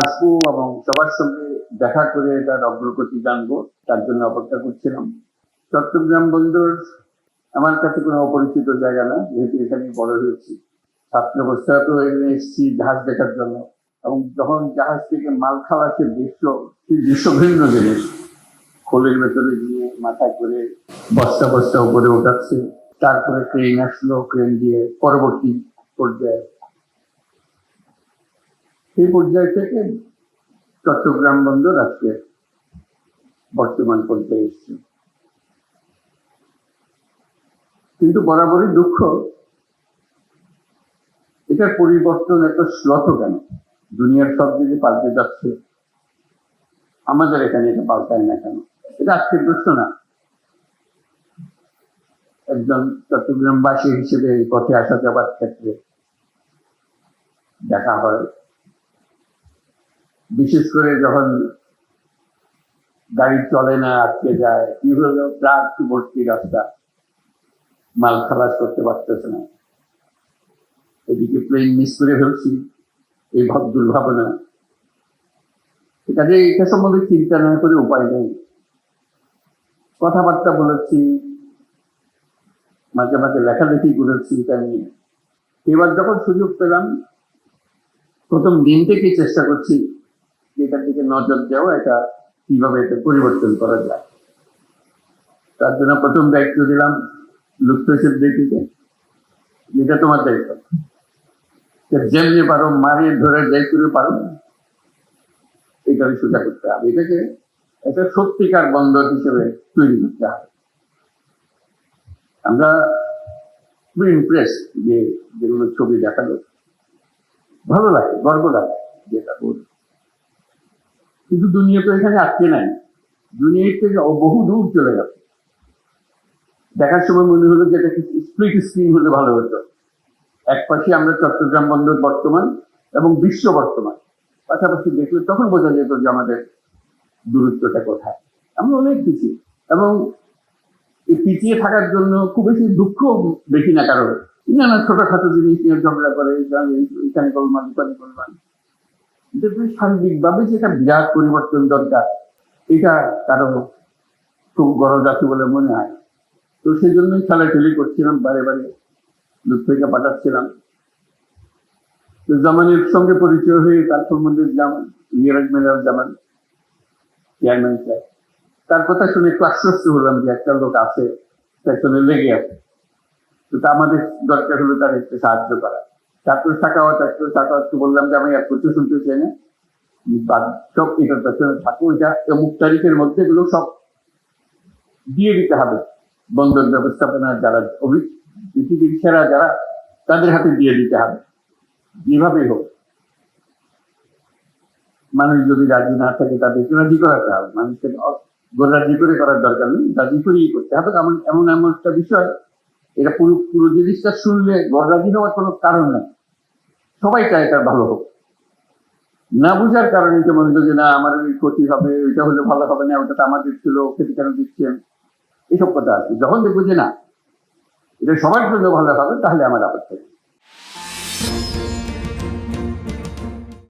আসব এবং সবার সঙ্গে দেখা করে তার অগ্রগতি জানব, তার জন্য অপেক্ষা করছিলাম। চট্টগ্রাম বন্দর আমার কাছে কোনো অপরিচিত জায়গা না, যেহেতু এখানে বড় হয়েছি। ছাত্র অবস্থায় তো এসেছি জাহাজ দেখার জন্য। এবং যখন জাহাজ থেকে মাল খালাসের দৃশ্য সেই দৃশ্য ভিন্ন জিনিস। খোলের ভেতরে গিয়ে মাথা করে বস্তা বস্তা উপরে ওঠাচ্ছে তারপরে ক্রেন আসলো, ক্রেন দিয়ে পরবর্তী পর্যায়ে সেই পর্যায় থেকে চট্টগ্রাম বন্দর আজকে বর্তমান পর্যায়ে এসছে। কিন্তু বরাবরই দুঃখ, এটার পরিবর্তন এত শ্লথ কেন? দুনিয়ার সব দিকে পাল্টে যাচ্ছে। আমাদের এখানে এটা পাল্টায় না কেন? এটা আজকের প্রশ্ন না। একজন চট্টগ্রামবাসী হিসেবে এই পথে আসা যাবার ক্ষেত্রে দেখা হয়। বিশেষ করে যখন গাড়ি চলে না, আটকে যায় কি হলো ট্রাক ভর্তি রাস্তা মাল খালাস করতে পারতেছে না। এদিকে প্লেন মিস করে ফেলছি, এই ভাব দুর্ভাবনা। কাজে এটা সম্বন্ধে চিন্তা না করে উপায় নেই। কথাবার্তা বলেছি, মাঝে মাঝে লেখালেখি করেছি এটা নিয়ে এবার যখন সুযোগ পেলাম, প্রথম দিন থেকে চেষ্টা করছি এটার দিকে নজর দেওয়া, এটা কীভাবে এটা পরিবর্তন করা যায়। তার জন্য প্রথম দায়িত্ব দিলাম লুপ্তেশের দিকে যেটা তোমার দায়িত্ব। যেমনি পারো মারিয়ে ধরে যাই করে পারো। এটাকে সোজা করতে হবে। এটাকে একটা সত্যিকার বন্দর হিসেবে তৈরি করতে হবে। আমরা খুবই ইমপ্রেস যে যেগুলো ছবি দেখাল। ভালো লাগে, গর্ব লাগে যেটা করবে কিন্তু দুনিয়া তো এখানে আটকে নাই। দুনিয়ার থেকে বহু দূর চলে গেছে। দেখার সময় মনে হলো যে এটা স্প্লিট স্ক্রিন হলে ভালো হতো। এক পাশে আমরা চট্টগ্রাম বন্দর বর্তমান এবং বিশ্ব বর্তমান। পাশাপাশি দেখলে তখন বোঝা যেত যে আমাদের দূরত্বটা কোথায়। আমরা অনেক পিছিয়ে। এবং এই পিছিয়ে থাকার জন্য খুব বেশি দুঃখ দেখি না কারও নানা ছোটখাটো জিনিস নিয়ে ঝগড়া করে এখানে গোলমাল, ওখানে গোলমাল। দেখবেন সার্বিকভাবে যে একটা বিরাট পরিবর্তন দরকার, এটা কারও খুব গরজ আছে বলে মনে হয়। তো সেই জন্যই খেলাখেলি করছিলাম, বারে বারে লুৎফাইকে পাঠাচ্ছিলাম। তো জামানের সঙ্গে পরিচয় হয়ে তার সম্বন্ধে জামান মিরাজ মেরাজ জামান, চেয়ারম্যান স্যার। তার কথা শুনে একটু আশ্বস্ত হলাম যে একটা লোক আছে, পেছনে লেগে আছে। তা আমাদের দরকার হলো তার একটু সাহায্য করা। তারপর সাকাওয়াত একটু সাকাওয়াতকে বললাম যে আমি এক কিছু শুনতে চাই না। সব এটার পেছনে অমুক তারিখের মধ্যে এগুলো সব দিয়ে দিতে হবে। বন্দর ব্যবস্থাপনার যারা পৃথিবীর সেরা যারা, তাদের হাতে দিয়ে দিতে হবে। যেভাবেই হোক। মানুষ যদি রাজি না থাকে তাদেরকে রাজি করাতে হবে। মানুষকে রাজি করে করার দরকার নেই, রাজি করেই করতে হবে। এমন এমন এমন একটা বিষয় এটা পুরো পুরো জিনিসটা শুনলে রাজি হওয়ার কোনো কারণ নেই। সবাই চায় তার ভালো হোক। না বুঝার কারণে যে মনে যে, না, আমার এই ক্ষতি হবে ওইটা হলে ভালো হবে না, ওটা তো আমাদের ছিল, ক্ষতি কেন দিচ্ছেন? এইসব কথা আছে। যখন দেখব যে না, এটা সবার জন্য ভালো হবে, তাহলে আমার আপত্তি।